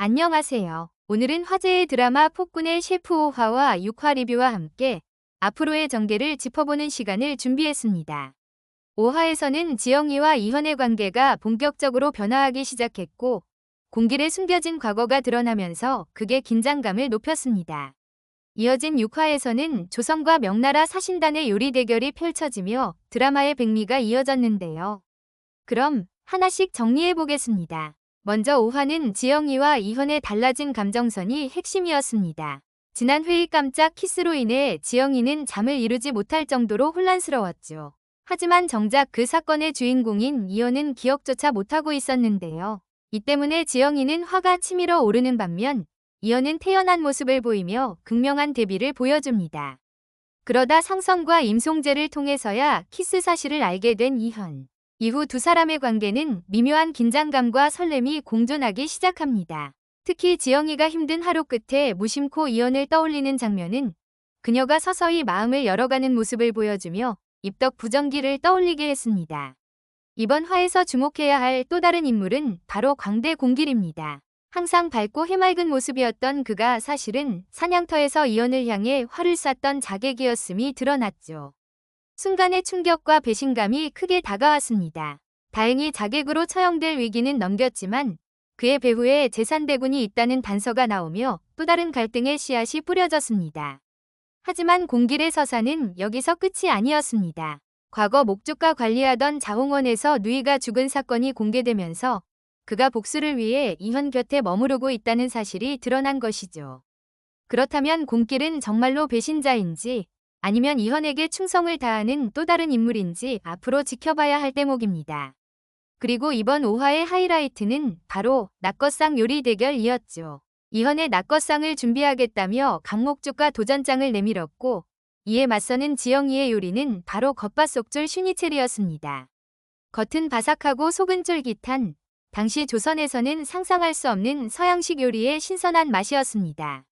안녕하세요. 오늘은 화제의 드라마 폭군의 셰프 5화와 6화 리뷰와 함께 앞으로의 전개를 짚어보는 시간을 준비했습니다. 5화에서는 지영이와 이현의 관계가 본격적으로 변화하기 시작했고 공길에 숨겨진 과거가 드러나면서 그게 긴장감을 높였습니다. 이어진 6화에서는 조선과 명나라 사신단의 요리 대결이 펼쳐지며 드라마의 백미가 이어졌는데요. 그럼 하나씩 정리해 보겠습니다. 먼저 5화는 지영이와 이현의 달라진 감정선이 핵심이었습니다. 지난 회의 깜짝 키스로 인해 지영이는 잠을 이루지 못할 정도로 혼란스러웠죠. 하지만 정작 그 사건의 주인공인 이현은 기억조차 못하고 있었는데요. 이 때문에 지영이는 화가 치밀어 오르는 반면 이현은 태연한 모습을 보이며 극명한 대비를 보여줍니다. 그러다 상선과 임송재를 통해서야 키스 사실을 알게 된 이현. 이후 두 사람의 관계는 미묘한 긴장감과 설렘이 공존하기 시작합니다. 특히 지영이가 힘든 하루 끝에 무심코 이연을 떠올리는 장면은 그녀가 서서히 마음을 열어가는 모습을 보여주며 입덕 부정기를 떠올리게 했습니다. 이번 화에서 주목해야 할 또 다른 인물은 바로 광대 공길입니다. 항상 밝고 해맑은 모습이었던 그가 사실은 사냥터에서 이연을 향해 활을 쐈던 자객이었음이 드러났죠. 순간의 충격과 배신감이 크게 다가왔습니다. 다행히 자객으로 처형될 위기는 넘겼지만 그의 배후에 재산대군이 있다는 단서가 나오며 또 다른 갈등의 씨앗이 뿌려졌습니다. 하지만 공길의 서사는 여기서 끝이 아니었습니다. 과거 목주가 관리하던 자홍원에서 누이가 죽은 사건이 공개되면서 그가 복수를 위해 이현 곁에 머무르고 있다는 사실이 드러난 것이죠. 그렇다면 공길은 정말로 배신자인지 아니면 이현에게 충성을 다하는 또 다른 인물인지 앞으로 지켜봐야 할 대목입니다. 그리고 이번 5화의 하이라이트는 바로 낙거상 요리 대결이었죠. 이현의 낙거상을 준비하겠다며 강목주가 도전장을 내밀었고 이에 맞서는 지영이의 요리는 바로 겉바속줄 슈니첼이었습니다. 겉은 바삭하고 속은 쫄깃한 당시 조선에서는 상상할 수 없는 서양식 요리의 신선한 맛이었습니다.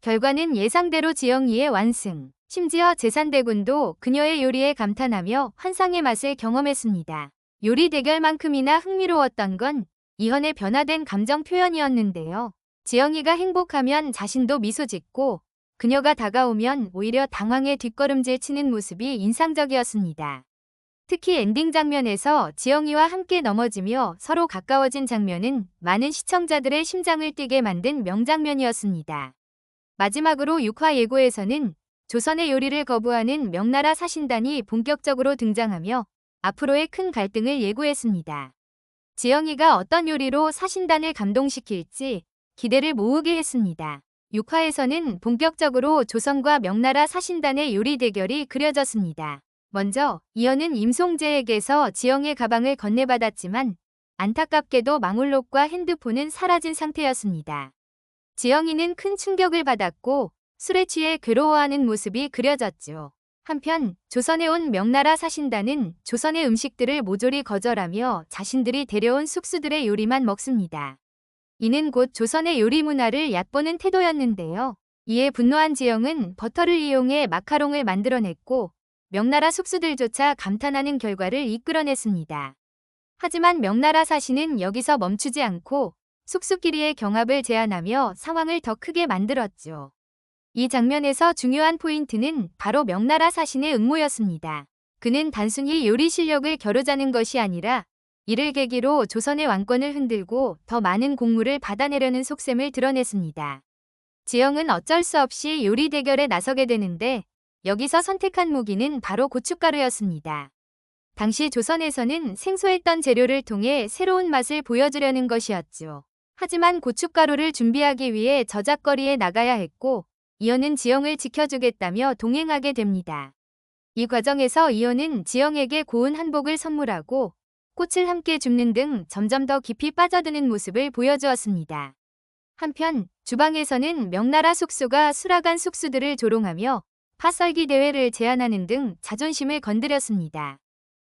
결과는 예상대로 지영이의 완승. 심지어 재산대군도 그녀의 요리에 감탄하며 환상의 맛을 경험했습니다. 요리 대결만큼이나 흥미로웠던 건 이현의 변화된 감정 표현이었는데요. 지영이가 행복하면 자신도 미소 짓고 그녀가 다가오면 오히려 당황해 뒷걸음질 치는 모습이 인상적이었습니다. 특히 엔딩 장면에서 지영이와 함께 넘어지며 서로 가까워진 장면은 많은 시청자들의 심장을 뛰게 만든 명장면이었습니다. 마지막으로 6화 예고에서는 조선의 요리를 거부하는 명나라 사신단이 본격적으로 등장하며 앞으로의 큰 갈등을 예고했습니다. 지영이가 어떤 요리로 사신단을 감동시킬지 기대를 모으게 했습니다. 6화에서는 본격적으로 조선과 명나라 사신단의 요리 대결이 그려졌습니다. 먼저 이현은 임송재에게서 지영의 가방을 건네받았지만 안타깝게도 망울록과 핸드폰은 사라진 상태였습니다. 지영이는 큰 충격을 받았고 술에 취해 괴로워하는 모습이 그려졌죠. 한편 조선에 온 명나라 사신단은 조선의 음식들을 모조리 거절하며 자신들이 데려온 숙수들의 요리만 먹습니다. 이는 곧 조선의 요리 문화를 얕보는 태도였는데요. 이에 분노한 지영은 버터를 이용해 마카롱을 만들어냈고 명나라 숙수들조차 감탄하는 결과를 이끌어냈습니다. 하지만 명나라 사신은 여기서 멈추지 않고 숙수끼리의 경합을 제안하며 상황을 더 크게 만들었죠. 이 장면에서 중요한 포인트는 바로 명나라 사신의 음모였습니다. 그는 단순히 요리 실력을 겨루자는 것이 아니라 이를 계기로 조선의 왕권을 흔들고 더 많은 공물을 받아내려는 속셈을 드러냈습니다. 지영은 어쩔 수 없이 요리 대결에 나서게 되는데 여기서 선택한 무기는 바로 고춧가루였습니다. 당시 조선에서는 생소했던 재료를 통해 새로운 맛을 보여주려는 것이었죠. 하지만 고춧가루를 준비하기 위해 저작거리에 나가야 했고 이현은 지영을 지켜주겠다며 동행하게 됩니다. 이 과정에서 이현은 지영에게 고운 한복을 선물하고 꽃을 함께 줍는 등 점점 더 깊이 빠져드는 모습을 보여주었습니다. 한편 주방에서는 명나라 숙수가 수라간 숙수들을 조롱하며 파썰기 대회를 제안하는 등 자존심을 건드렸습니다.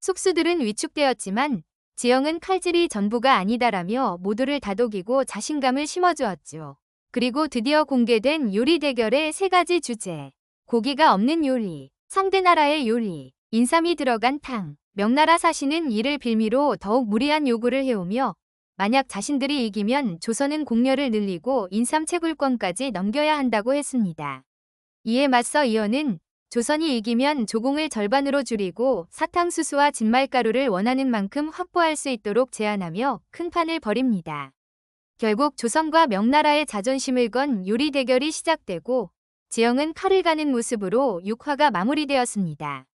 숙수들은 위축되었지만 지영은 칼질이 전부가 아니다라며 모두를 다독이고 자신감을 심어주었죠. 그리고 드디어 공개된 요리 대결의 세 가지 주제. 고기가 없는 요리, 상대 나라의 요리, 인삼이 들어간 탕. 명나라 사신은 이를 빌미로 더욱 무리한 요구를 해오며 만약 자신들이 이기면 조선은 공려를 늘리고 인삼 채굴권까지 넘겨야 한다고 했습니다. 이에 맞서 이어는 조선이 이기면 조공을 절반으로 줄이고 사탕수수와 진말가루를 원하는 만큼 확보할 수 있도록 제안하며 큰 판을 벌입니다. 결국 조선과 명나라의 자존심을 건 요리 대결이 시작되고 지영은 칼을 가는 모습으로 6화가 마무리되었습니다.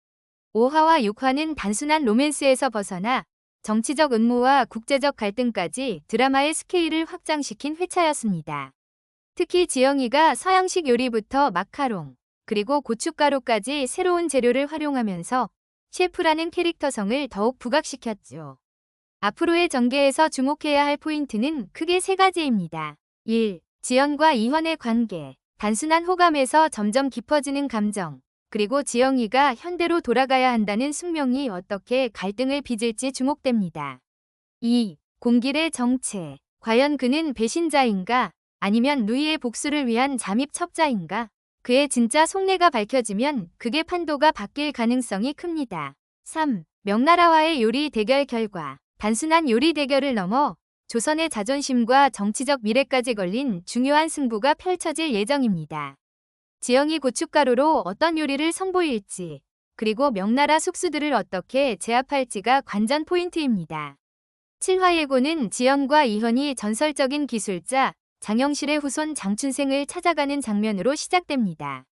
5화와 6화는 단순한 로맨스에서 벗어나 정치적 음모와 국제적 갈등까지 드라마의 스케일을 확장시킨 회차였습니다. 특히 지영이가 서양식 요리부터 마카롱, 그리고 고춧가루까지 새로운 재료를 활용하면서 셰프라는 캐릭터성을 더욱 부각시켰죠. 앞으로의 전개에서 주목해야 할 포인트는 크게 세 가지입니다. 1. 지연과 이현의 관계. 단순한 호감에서 점점 깊어지는 감정. 그리고 지영이가 현대로 돌아가야 한다는 숙명이 어떻게 갈등을 빚을지 주목됩니다. 2. 공길의 정체. 과연 그는 배신자인가? 아니면 루이의 복수를 위한 잠입 첩자인가? 그의 진짜 속내가 밝혀지면 그게 판도가 바뀔 가능성이 큽니다. 3. 명나라와의 요리 대결 결과 단순한 요리 대결을 넘어 조선의 자존심과 정치적 미래까지 걸린 중요한 승부가 펼쳐질 예정입니다. 지영이 고춧가루로 어떤 요리를 선보일지 그리고 명나라 숙수들을 어떻게 제압할지가 관전 포인트입니다. 7화 예고는 지영과 이현이 전설적인 기술자 장영실의 후손 장춘생을 찾아가는 장면으로 시작됩니다.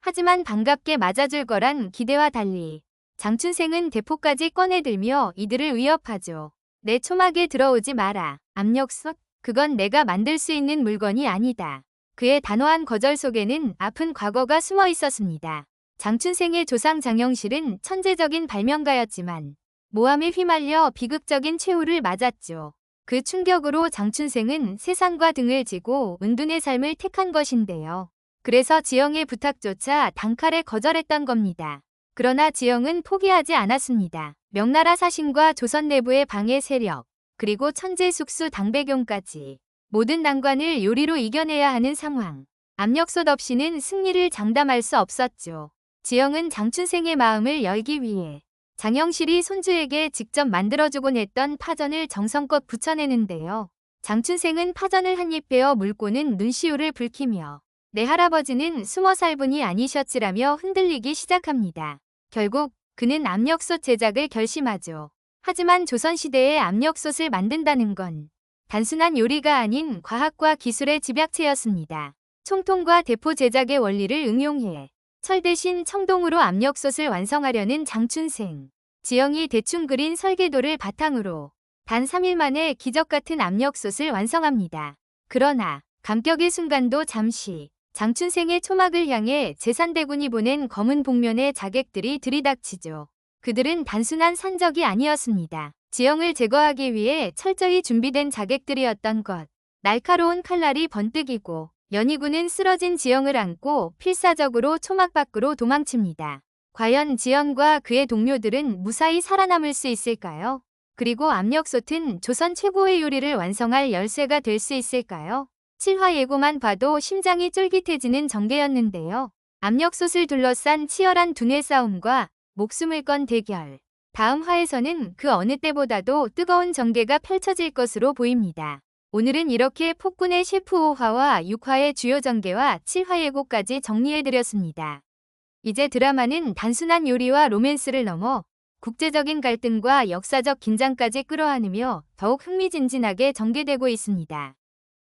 하지만 반갑게 맞아줄 거란 기대와 달리 장춘생은 대포까지 꺼내들며 이들을 위협하죠. 내 초막에 들어오지 마라. 압력솥? 그건 내가 만들 수 있는 물건이 아니다. 그의 단호한 거절 속에는 아픈 과거가 숨어 있었습니다. 장춘생의 조상 장영실은 천재적인 발명가였지만 모함에 휘말려 비극적인 최후를 맞았죠. 그 충격으로 장춘생은 세상과 등을 지고 은둔의 삶을 택한 것인데요. 그래서 지영의 부탁조차 단칼에 거절했던 겁니다. 그러나 지영은 포기하지 않았습니다. 명나라 사신과 조선 내부의 방해 세력, 그리고 천재 숙수 당배경까지 모든 난관을 요리로 이겨내야 하는 상황. 압력솥 없이는 승리를 장담할 수 없었죠. 지영은 장춘생의 마음을 열기 위해 장영실이 손주에게 직접 만들어주곤 했던 파전을 정성껏 붙여내는데요. 장춘생은 파전을 한 입 베어 물고는 눈시울을 붉히며 내 할아버지는 숨어 살분이 아니셨지라며 흔들리기 시작합니다. 결국 그는 압력솥 제작을 결심하죠. 하지만 조선시대에 압력솥을 만든다는 건 단순한 요리가 아닌 과학과 기술의 집약체였습니다. 총통과 대포 제작의 원리를 응용해 철 대신 청동으로 압력솥을 완성하려는 장춘생. 지영이 대충 그린 설계도를 바탕으로 단 3일 만에 기적 같은 압력솥을 완성합니다. 그러나 감격의 순간도 잠시 장춘생의 초막을 향해 재산대군이 보낸 검은 복면의 자객들이 들이닥치죠. 그들은 단순한 산적이 아니었습니다. 지영을 제거하기 위해 철저히 준비된 자객들이었던 것. 날카로운 칼날이 번뜩이고 연희군은 쓰러진 지영을 안고 필사적으로 초막 밖으로 도망칩니다. 과연 지영과 그의 동료들은 무사히 살아남을 수 있을까요? 그리고 압력 솥은 조선 최고의 요리를 완성할 열쇠가 될 수 있을까요? 7화 예고만 봐도 심장이 쫄깃해지는 전개였는데요. 압력솥을 둘러싼 치열한 두뇌 싸움과 목숨을 건 대결. 다음 화에서는 그 어느 때보다도 뜨거운 전개가 펼쳐질 것으로 보입니다. 오늘은 이렇게 폭군의 셰프 5화와 6화의 주요 전개와 7화 예고까지 정리해드렸습니다. 이제 드라마는 단순한 요리와 로맨스를 넘어 국제적인 갈등과 역사적 긴장까지 끌어안으며 더욱 흥미진진하게 전개되고 있습니다.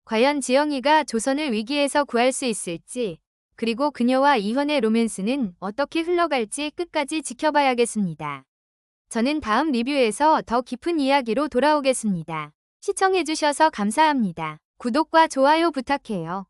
과연 지영이가 조선을 위기에서 구할 수 있을지, 그리고 그녀와 이현의 로맨스는 어떻게 흘러갈지 끝까지 지켜봐야겠습니다. 저는 다음 리뷰에서 더 깊은 이야기로 돌아오겠습니다. 시청해주셔서 감사합니다. 구독과 좋아요 부탁해요.